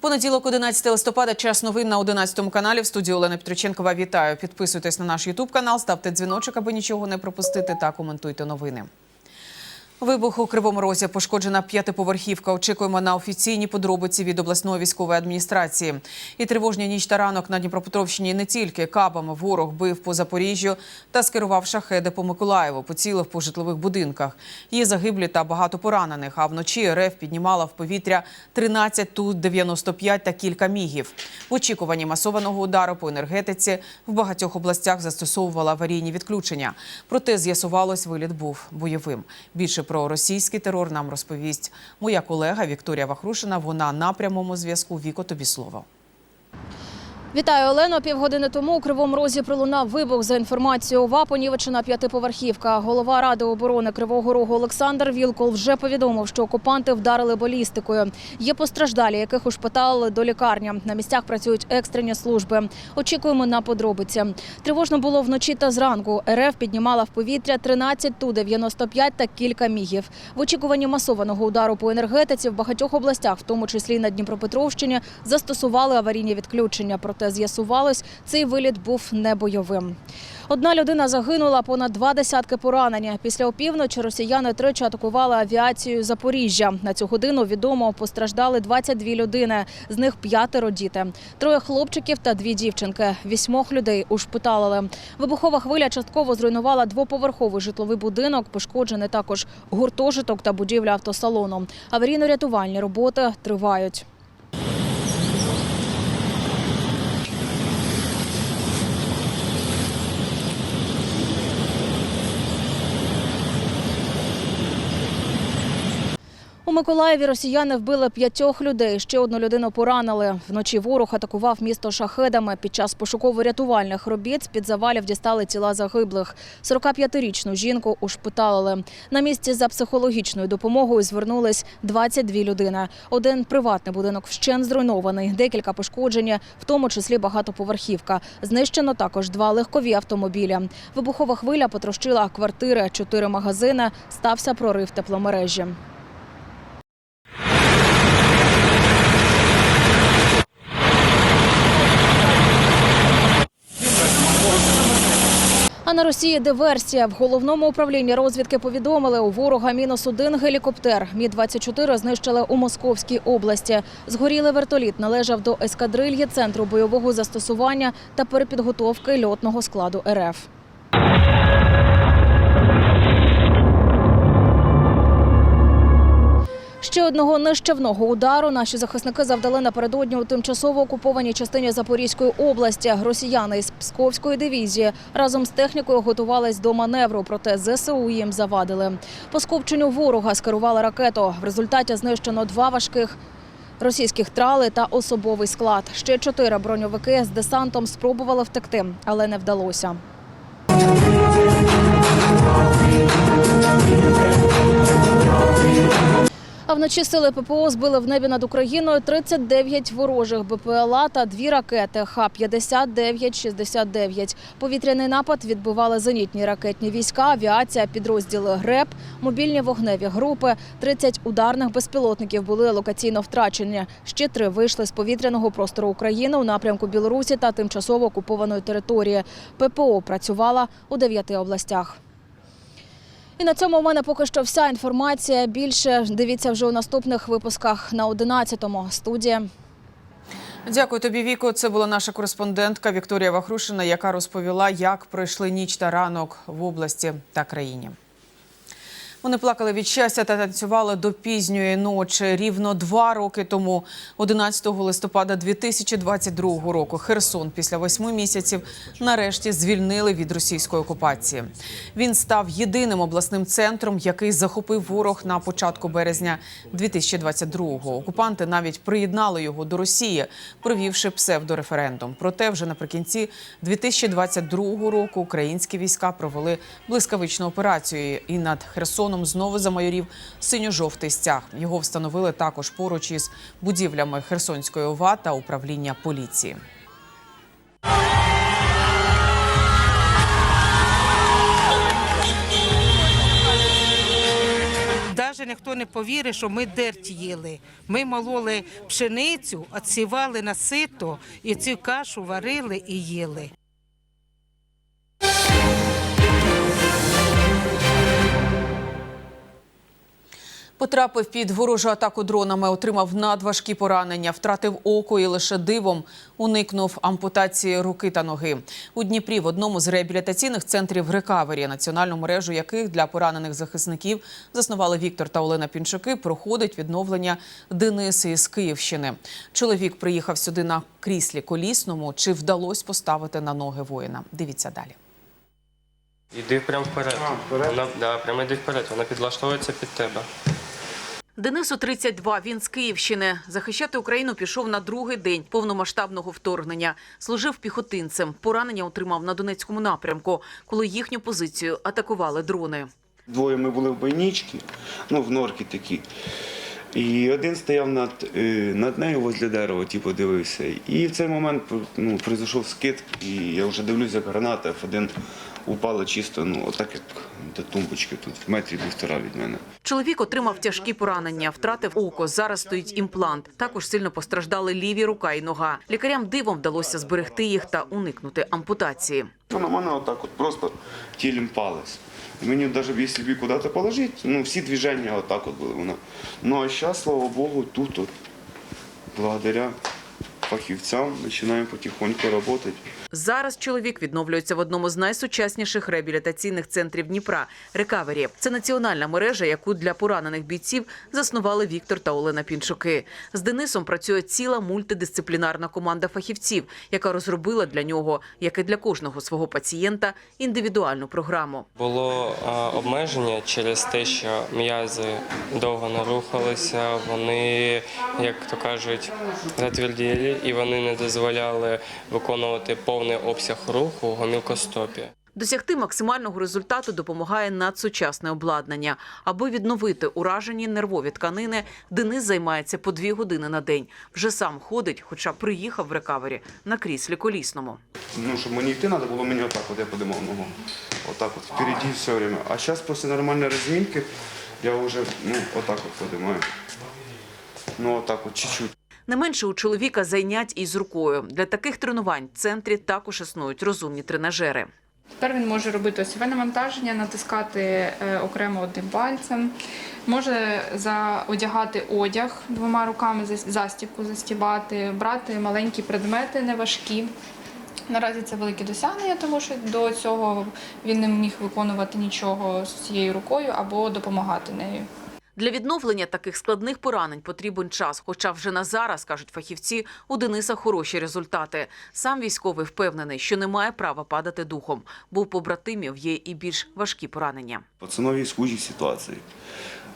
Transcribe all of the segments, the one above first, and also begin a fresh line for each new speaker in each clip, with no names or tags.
Понеділок, 11 листопада, час новин на 11 каналі. В студії Олена Петриченкова. Вітаю. Підписуйтесь на наш Ютуб канал, ставте дзвіночок, аби нічого не пропустити, та коментуйте новини. Вибух у Кривому Розі пошкоджена п'ятиповерхівка. Очікуємо на офіційні подробиці від обласної військової адміністрації. І тривожні ніч та ранок на Дніпропетровщині не тільки кабами ворог бив по Запоріжжю та скерував шахеди по Миколаєву, поцілив по житлових будинках. Є загиблі та багато поранених. А вночі РФ піднімала в повітря 13 Ту-95 та кілька мігів. В очікуванні масованого удару по енергетиці в багатьох областях застосовувала аварійні відключення. Проте з'ясувалось, виліт був бойовим. Більше про російський терор нам розповість моя колега Вікторія Вахрушина. Вона на прямому зв'язку. Віко, тобі слово.
Вітаю, Олено. Півгодини тому у Кривому Розі пролунав вибух. За інформацією ОВА, понівечена п'ятиповерхівка. Голова Ради оборони Кривого Рогу Олександр Вілкол вже повідомив, що окупанти вдарили балістикою. Є постраждалі, яких ушпиталили до лікарні. На місцях працюють екстрені служби. Очікуємо на подробиці. Тривожно було вночі та зранку. РФ піднімала в повітря 13 Ту-95 та кілька мігів. В очікуванні масованого удару по енергетиці в багатьох областях, в тому числі на Дніпропетровщині, застосували аварійні відключення. Проте з'ясувалось, цей виліт був не бойовим. Одна людина загинула, понад два десятки поранені. Після опівночі росіяни тричі атакували авіацію Запоріжжя. На цю годину відомо постраждали 22 людини, з них п'ятеро діти. Троє хлопчиків та дві дівчинки. Вісьмох людей ушпиталили. Вибухова хвиля частково зруйнувала двоповерховий житловий будинок. Пошкоджений також гуртожиток та будівля автосалону. Аварійно-рятувальні роботи тривають. Миколаєві росіяни вбили п'ятьох людей. Ще одну людину поранили. Вночі ворог атакував місто шахедами. Під час пошуково-рятувальних робіт з-під завалів дістали тіла загиблих. 45-річну жінку ушпиталили. На місці за психологічною допомогою звернулись 22 людини. Один приватний будинок вщен зруйнований, декілька пошкоджені, в тому числі багатоповерхівка. Знищено також два легкові автомобілі. Вибухова хвиля потрощила квартири, чотири магазини. Стався прорив тепломережі. А на Росії диверсія. В головному управлінні розвідки повідомили, у ворога мінус один гелікоптер. Мі-24 знищили у Московській області. Згорілий вертоліт належав до ескадрильї Центру бойового застосування та перепідготовки льотного складу РФ. Ще одного нищівного удару наші захисники завдали напередодні у тимчасово окупованій частині Запорізької області. Росіяни із Псковської дивізії разом з технікою готувались до маневру, проте ЗСУ їм завадили. По скупченню ворога скерували ракету. В результаті знищено два важких російських трали та особовий склад. Ще чотири броньовики з десантом спробували втекти, але не вдалося. А вночі сили ППО збили в небі над Україною 39 ворожих БПЛА та дві ракети Х-59-69. Повітряний напад відбивали зенітні ракетні війська, авіація, підрозділи ГРЕП, мобільні вогневі групи. 30 ударних безпілотників були локаційно втрачені. Ще три вийшли з повітряного простору України у напрямку Білорусі та тимчасово окупованої території. ППО працювала у дев'яти областях. І на цьому у мене поки що вся інформація. Більше дивіться вже у наступних випусках на 11-му. Студія.
Дякую тобі, Віко. Це була наша кореспондентка Вікторія Вахрушина, яка розповіла, як пройшли ніч та ранок в області та країні. Вони плакали від щастя та танцювали до пізньої ночі. Рівно два роки тому, 11 листопада 2022 року, Херсон після восьми місяців нарешті звільнили від російської окупації. Він став єдиним обласним центром, який захопив ворог на початку березня 2022-го. Окупанти навіть приєднали його до Росії, провівши псевдореферендум. Проте, вже наприкінці 2022 року українські війська провели блискавичну операцію і над Херсоном знову замайорів синьо-жовтий стяг. Його встановили також поруч із будівлями Херсонської ОВА та управління поліції.
навіть ніхто не повірить, що ми дерть їли. Ми мололи пшеницю, отсівали на сито і цю кашу варили і їли.
Потрапив під ворожу атаку дронами, отримав надважкі поранення, втратив око і лише дивом уникнув ампутації руки та ноги. У Дніпрі в одному з реабілітаційних центрів рекавері, національну мережу яких для поранених захисників заснували Віктор та Олена Пінчуки, проходить відновлення Дениси із Київщини. Чоловік приїхав сюди на кріслі колісному. Чи вдалося поставити на ноги воїна? Дивіться далі.
Іди прямо вперед. Вона да, прямо йди вперед, вона підлаштовується під тебе.
Денису 32, він з Київщини. Захищати Україну пішов на другий день повномасштабного вторгнення. Служив піхотинцем. Поранення отримав на Донецькому напрямку, коли їхню позицію атакували дрони.
Двоє ми були в бойнічці, ну, в норки такі. І один стояв над, е, над нею возле дерева, типу, дивився. І в цей момент ну, прийшов скид, і я вже дивлюся, як граната F1 упала чисто, ну, отак як до тумбочки, тут в метрі півтора від мене.
Чоловік отримав тяжкі поранення, втратив око. Зараз стоїть імплант. Також сильно постраждали ліві рука і нога. Лікарям дивом вдалося зберегти їх та уникнути ампутації.
Вона мене отак от просто тілем палець. Мені навіть якщо її куди-то положити, ну всі движення отак от були вона. Ну а зараз, слава Богу, тут от, благодаря фахівцям починаємо потихоньку працювати.
Зараз чоловік відновлюється в одному з найсучасніших реабілітаційних центрів Дніпра Рекавері. Це національна мережа, яку для поранених бійців заснували Віктор та Олена Пінчуки. З Денисом працює ціла мультидисциплінарна команда фахівців, яка розробила для нього, як і для кожного свого пацієнта, індивідуальну програму.
Було а, обмеження через те, що м'язи довго не рухалися, вони, як то кажуть, затверділи і вони не дозволяли виконувати повний обсяг руху у гомілкостопі.
Досягти максимального результату допомагає надсучасне обладнання. Аби відновити уражені нервові тканини, Денис займається по дві години на день. Вже сам ходить, хоча приїхав в рекавері на кріслі колісному.
Ну, щоб мені йти треба було мені отак, от я подимав ногу. Отак от впереді все время. А зараз після нормальної розмінки я вже ну, отак от подимаю. Ну отак от чуть-чуть.
Не менше у чоловіка зайнять із рукою. Для таких тренувань в центрі також існують розумні тренажери.
Тепер він може робити осьове навантаження, натискати е, окремо одним пальцем, може одягати одяг двома руками, зас- застібку застібати, брати маленькі предмети неважкі. Наразі це велике досягнення, тому що до цього він не міг виконувати нічого з цією рукою або допомагати нею.
Для відновлення таких складних поранень потрібен час. Хоча вже на зараз, кажуть фахівці, у Дениса хороші результати. Сам військовий впевнений, що не має права падати духом, бо у побратимів є і більш важкі поранення.
Пацанові схожі ситуації.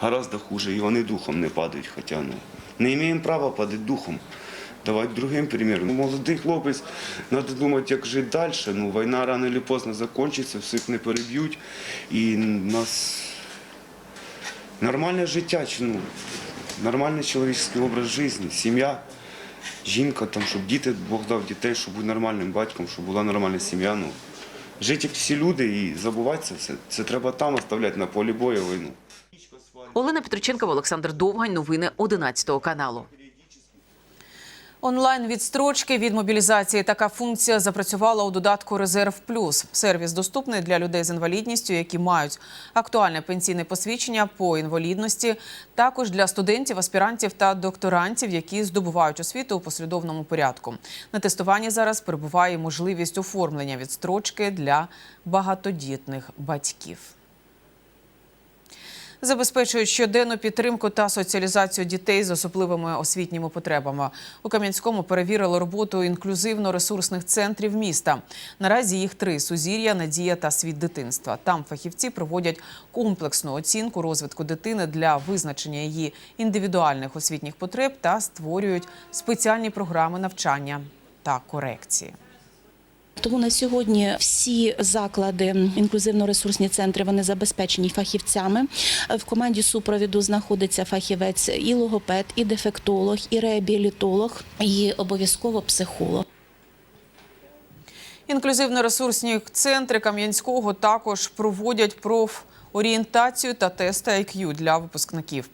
Гораздо хуже, і вони духом не падають, хоча ну, не маємо права падати духом. Давати другим примір. Ну, молодий хлопець, треба думати, як жити далі. Ну, війна рано чи пізно закінчиться, всіх не переб'ють. І нас нормальне життя, ну, нормальний чоловічний образ життя, сім'я, жінка, там, щоб діти, Бог дав дітей, щоб бути нормальним батьком, щоб була нормальна сім'я. Ну, жити як всі люди і забувати це все. Це треба там оставляти на полі бою війну.
Олена Петриченкова, Олександр Довгань. Новини 11 каналу. Онлайн відстрочки від мобілізації. Така функція запрацювала у додатку Резерв Плюс. Сервіс доступний для людей з інвалідністю, які мають актуальне пенсійне посвідчення по інвалідності. Також для студентів, аспірантів та докторантів, які здобувають освіту у послідовному порядку. На тестуванні зараз перебуває можливість оформлення відстрочки для багатодітних батьків. Забезпечують щоденну підтримку та соціалізацію дітей з особливими освітніми потребами. У Кам'янському перевірили роботу інклюзивно-ресурсних центрів міста. Наразі їх три: Сузір'я, Надія та світ дитинства. Там фахівці проводять комплексну оцінку розвитку дитини для визначення її індивідуальних освітніх потреб та створюють спеціальні програми навчання та корекції.
Тому на сьогодні всі заклади, інклюзивно-ресурсні центри, вони забезпечені фахівцями. В команді супровіду знаходиться фахівець і логопед, і дефектолог, і реабілітолог, і обов'язково психолог.
Інклюзивно-ресурсні центри Кам'янського також проводять проф. Орієнтацію та тести IQ для випускників.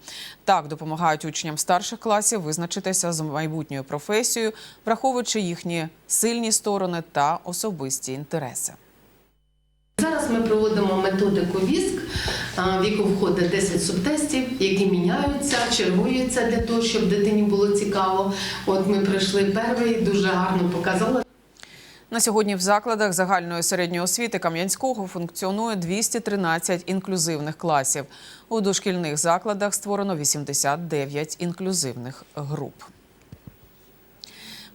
Так допомагають учням старших класів визначитися з майбутньою професією, враховуючи їхні сильні сторони та особисті інтереси.
Зараз ми проводимо методику ВІСК, в яку входить 10 субтестів, які міняються, чергуються для того, щоб дитині було цікаво. От ми пройшли перший, дуже гарно показали.
На сьогодні в закладах загальної середньої освіти Кам'янського функціонує 213 інклюзивних класів. У дошкільних закладах створено 89 інклюзивних груп.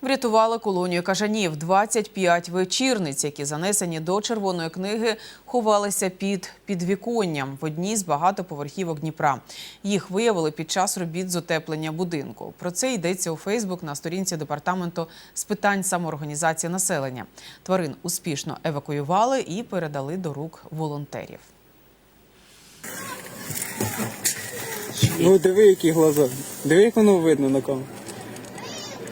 Врятували колонію кажанів. 25 вечірниць, які занесені до червоної книги, ховалися під підвіконням в одній з багатоповерхівок Дніпра. Їх виявили під час робіт з утеплення будинку. Про це йдеться у Фейсбук на сторінці департаменту з питань самоорганізації населення. Тварин успішно евакуювали і передали до рук волонтерів.
Ну диви, які глаза. Диви, як воно видно на камеру.